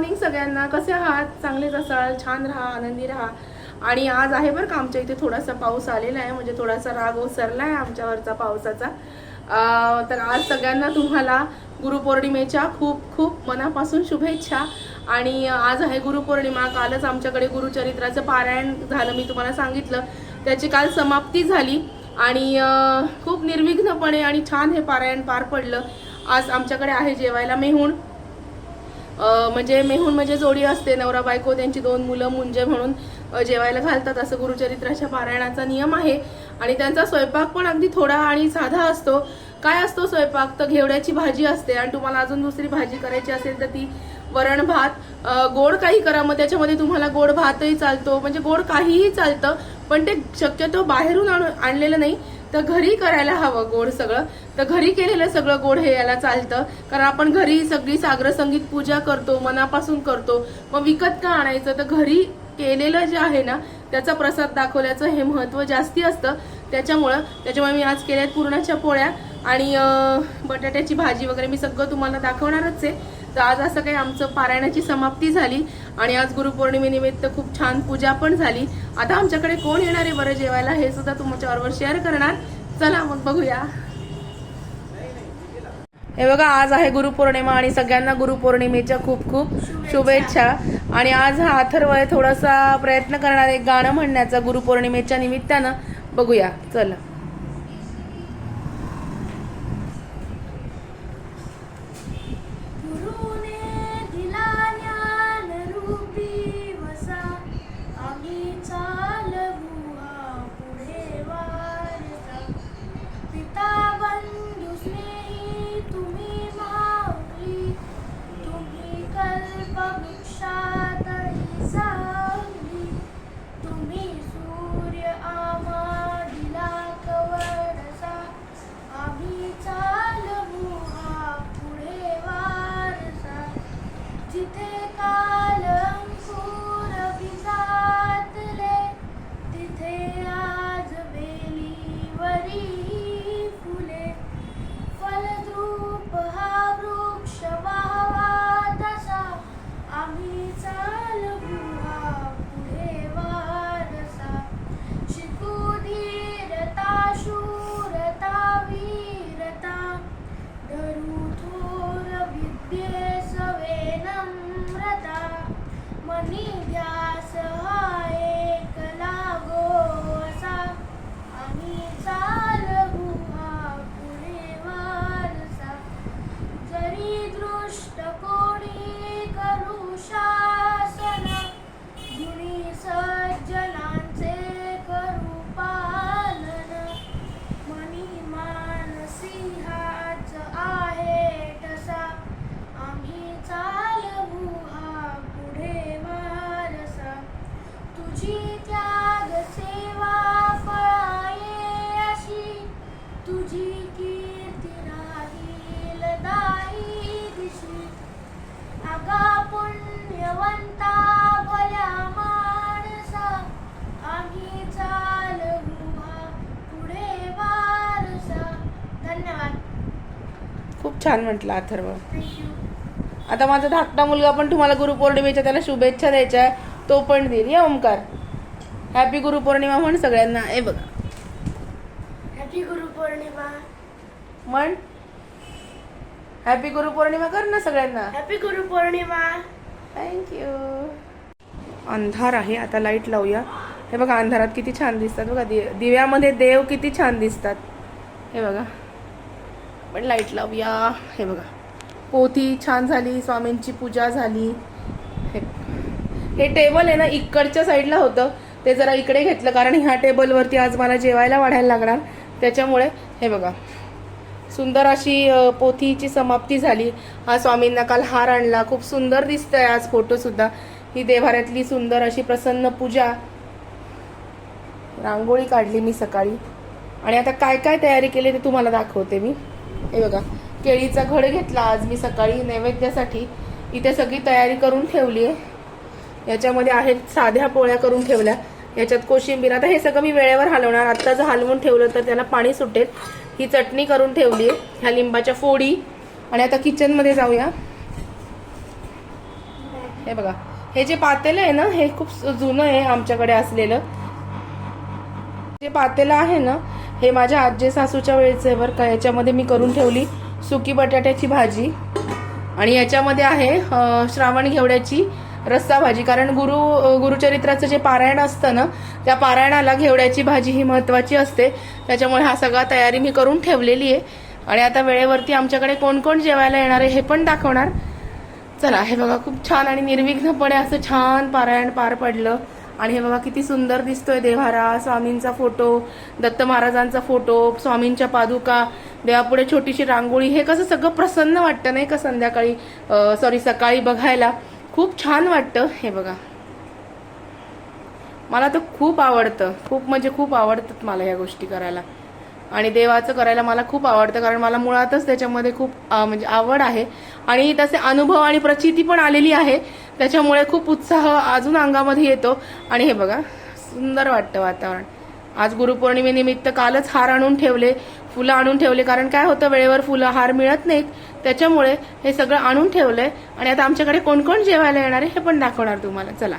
Morning सगळ्यांना कसे आहात? चांगलेच असाल छान राहा आनंदी राहा. आणि आज आहे बरं का आमच्या इथे थोडासा पाऊस आलेला आहे म्हणजे थोडासा राग ओसरला आहे आमच्यावरचा पावसाचा. तर आज सगळ्यांना तुम्हाला गुरुपौर्णिमेच्या खूप खूप मनापासून शुभेच्छा. आणि आज आहे गुरुपौर्णिमा कालच आमच्याकडे गुरुचरित्राचं पारायण झालं मी तुम्हाला सांगितलं. त्याची काल समाप्ती झाली. आणि खूप निर्विघ्नपणे आणि छान हे पारायण पार पडलं. आज आमच्याकडे आहे जेवायला मेहूण म्हणजे मेहून म्हणजे जोडी असते नवरा बायको त्यांची दोन मुलं मुंजे म्हणून जेवायला घालतात असं गुरुचरित्राच्या पारायणाचा नियम आहे. आणि त्यांचा स्वयंपाक पण अगदी थोडा आणि साधा असतो. काय असतो स्वयंपाक? तर घेवड्याची भाजी असते आणि तुम्हाला अजून दुसरी भाजी करायची असेल तर ती वरण भात. गोड काही करा मग त्याच्यामध्ये तुम्हाला गोड भातही चालतो. म्हणजे गोड काहीही चालतं पण ते शक्यतो बाहेरून आणू- आणलेलं नाही. तर घरी करायला हवं गोड सगळं. तर घरी केलेलं सगळं गोड हे याला चालतं. कारण आपण घरी सगळी सागर संगीत पूजा करतो मनापासून करतो. मग विकत का आणायचं? तर घरी केलेलं जे आहे ना त्याचा प्रसाद दाखवल्याचं हे महत्त्व जास्ती असतं. त्याच्यामुळं त्याच्यामुळे मी आज केल्यात पुरणाच्या पोळ्या. आणि बटाट्याची भाजी वगैरे मी सगळं तुम्हाला दाखवणारच आहे. तर आज असं काही आमचं पारायणाची समाप्ती झाली आणि आज गुरुपौर्णिमेनिमित्त खूप छान पूजा पण झाली. आता आमच्याकडे कोण येणार आहे बरं जेवायला हे सुद्धा तुमच्याबरोबर शेअर करणार. चला मग बघूया. हे बघा आज आहे गुरुपौर्णिमा आणि सगळ्यांना गुरुपौर्णिमेच्या खूप खूप शुभेच्छा. आणि आज हा अथर्व आहे थोडासा प्रयत्न करणार एक गाणं म्हणण्याचा गुरुपौर्णिमेच्या निमित्तानं बघूया. चला. पुण्यवंता भल्या माणसा आम्ही चालवू पुढे वारसा. धन्यवाद. खूप छान म्हटलं अथर्व. आता माझा धाकटा मुलगा पण तुम्हाला गुरुपौर्णिमेच्या त्याला शुभेच्छा द्यायच्या आहे. तो पण देईल. या ओमकार हॅपी गुरुपौर्णिमा म्हण सगळ्यांना. ए बघा. हॅपी गुरुपौर्णिमा. म्हण. हॅपी गुरुपौर्णिमा कर ना सगळ्यांना. हॅपी गुरुपौर्णिमा. थँक्यू अंधार आहे आता लाइट लावूया. हे बघा अंधारात किती छान दिसतात बघा. दि दिव्यामध्ये देव किती छान दिसतात. हे बघा. पण लाइट लावूया. हे बघा. पोथी छान झाली स्वामींची पूजा झाली. हे हे टेबल आहे ना इकडच्या साईडला होतं. ते जरा इकडे घेतलं कारण ह्या टेबलवरती आज मला जेवायला वाढायला लागणार. त्याच्यामुळे हे बघा. सुंदर अशी पोथीची समाप्ती झाली. हा स्वामींना काल हार आणला. खूप सुंदर दिसतंय आज फोटो सुद्धा. ही देवाऱ्यातली सुंदर अशी प्रसन्न पूजा. रांगोळी काढली मी सकाळी. आणि आता काय काय तयारी केली ते तुम्हाला दाखवते मी. हे बघा केळीचा घड घेतला आज मी सकाळी नैवेद्यासाठी. इथे सगळी तयारी करून ठेवली आहे. याच्यामध्ये आहेत साध्या पोळ्या करून ठेवल्या. याच्यात कोशिंबीर. आता हे सगळं मी वेळेवर हलवणार. आत्ता जर हलवून ठेवलं तर त्याला पाणी सुटेल. ही चटणी करून ठेवली आहे. ह्या लिंबाच्या फोडी. आणि आता किचनमध्ये जाऊया. हे बघा. हे जे पातेलं आहे ना हे खूप जुनं आहे आमच्याकडे असलेलं. जे पातेलं आहे ना हे माझ्या आजी सासूच्या वेळेचं आहे बरं का. याच्यामध्ये मी करून ठेवली सुकी बटाट्याची भाजी. आणि याच्यामध्ये आहे श्रावण घेवड्याची रस्सा भाजी. कारण गुरु गुरुचरित्राचं जे पारायण असतं ना त्या पारायणाला घेवड्याची भाजी ही महत्वाची असते. त्याच्यामुळे हा सगळा तयारी मी करून ठेवलेली आहे. आणि आता वेळेवरती आमच्याकडे कोण कोण जेवायला येणार आहे हे पण दाखवणार. चला हे बघा खूप छान आणि निर्विघ्नपणे असं छान पारायण पार पडलं. आणि हे बघा किती सुंदर दिसतोय देव्हारा स्वामींचा फोटो दत्त महाराजांचा फोटो स्वामींच्या पादुका देवापुढे छोटीशी रांगोळी. हे कसं सगळं प्रसन्न वाटतं नाही का संध्याकाळी? सॉरी सकाळी बघायला. खूप छान वाटतं हे बघा. मला तर खूप आवडतं खूप म्हणजे खूप आवडतात मला या गोष्टी करायला. आणि देवाचं करायला मला खूप आवडतं कारण मला मुळातच त्याच्यामध्ये खूप म्हणजे आवड आहे. आणि तसे अनुभव आणि प्रचिती पण आलेली आहे. त्याच्यामुळे खूप उत्साह अजून अंगामध्ये येतो. आणि हे बघा सुंदर वाटतं वातावरण. आज गुरुपौर्णिमेनिमित्त कालच हार आणून ठेवले फुलं आणून ठेवले कारण काय होतं वेळेवर फुलं हार मिळत नाहीत. त्याच्यामुळे हे सगळं आणून ठेवलंय. आणि आता आमच्याकडे कोण कोण जेवायला येणार आहे हे पण दाखवणार तुम्हाला. चला.